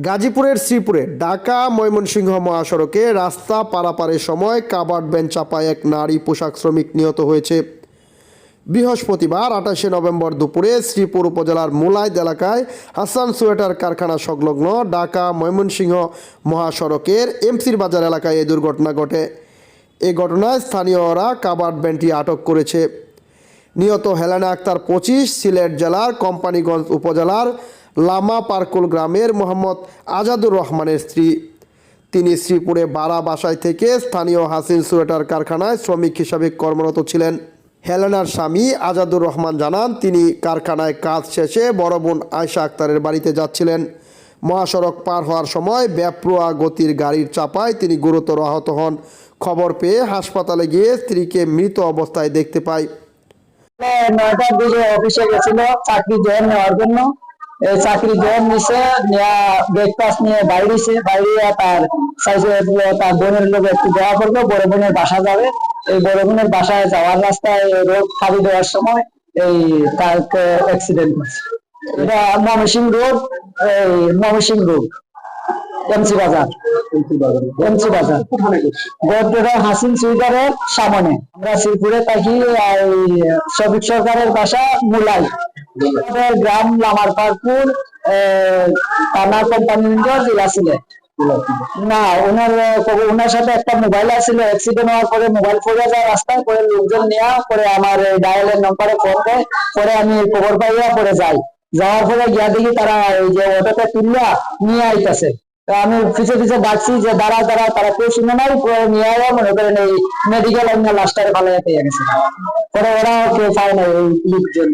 গাজীপুরের শ্রীপুরে ঢাকা ময়মনসিংহ মহাসড়কে রাস্তা পারাপারের সময় কাবার্ড ভ্যান চাপায় এক নারী পোশাক শ্রমিক নিহত হয়েছে। বৃহস্পতিবার আঠাশে নভেম্বর দুপুরে শ্রীপুর উপজেলার মুলাইদ এলাকায় হাসান সোয়েটার কারখানা সংলগ্ন ঢাকা ময়মনসিংহ মহাসড়কের এমসির বাজার এলাকায় এই দুর্ঘটনা ঘটে। এই ঘটনায় স্থানীয়রা কাবার্ড ভ্যানটি আটক করেছে। নিহত হেলানা আক্তার পঁচিশ, সিলেট জেলার কোম্পানিগঞ্জ উপজেলার লামা পার্কুল গ্রামের মোহাম্মদ আজাদুর রহমানের স্ত্রী। তিনি শ্রীপুরে বারা বাসায় থেকে স্থানীয় হাসিন সোয়েটার কারখানায় শ্রমিক হিসাবে কর্মরত ছিলেন। হেলেনার স্বামী আজাদুর রহমান জানান, তিনি কারখানায় কাজ শেষে বড় বোন আয়শা আক্তারের বাড়িতে যাচ্ছিলেন। মহাসড়ক পার হওয়ার সময় ব্যাপ্রোয়া গতির গাড়ির চাপায় তিনি গুরুতর আহত হন। খবর পেয়ে হাসপাতালে গিয়ে স্ত্রীকে মৃত অবস্থায় দেখতে গেছিল, চাকরি নিয়ে বাইরে তার বোনের লোক একটু দেওয়া করবে, বড় বোনের বাসা যাবে। এই বড় বাসায় যাওয়ার রাস্তায় রোড খালি দেওয়ার সময় এই তার অ্যাক্সিডেন্ট হয়েছে। এটা ময়মনসিং রোড, এই Mymensingh road MC Bazar. MC Bazar. গড়টা হাসিন সুইদারের সামনে। আমরা শ্রীপুরে থাকি এই শফিক সরকারের বাসা মুলাই। গ্রাম লামার পারপুর থানা কোম্পানিগঞ্জ জেলা সিলেট না, ওনার ওনার সাথে একটা মোবাইল অ্যাক্সিডেন্ট হওয়ার পরে মোবাইল যায় রাস্তায়, পরে লোকজন নেওয়া পরে আমার ডায়ালের নম্বরে ফোন দেয়, পরে আমি খবর পাইয়া পরে যাই। যাওয়ার পরে গিয়া দেখি তারা এই যে অটোটা তুললা নিয়ে আইতাছে। আমি পিছে পিছে ডাকছি যে, দাঁড়া দাঁড়া, তারা কেউ শুনে নাই নিয়ে আয়া মনে করেন এই মেডিকেল লাস্টারে ভালো পেয়ে গেছে। পরে ওরা কেউ পায় না এই লোকজন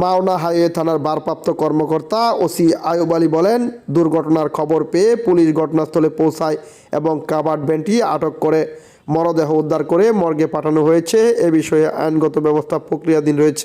মাওনা হাইওয়ে থানার ভারপ্রাপ্ত কর্মকর্তা ওসি আয়ুব আলী বলেন, দুর্ঘটনার খবর পেয়ে পুলিশ ঘটনাস্থলে পৌঁছায় এবং কাবার্ড ভ্যানটি আটক করে। মরদেহ উদ্ধার করে মর্গে পাঠানো হয়েছে। এ বিষয়ে আইনগত ব্যবস্থা প্রক্রিয়াধীন রয়েছে।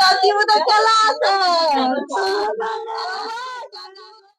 दादी चला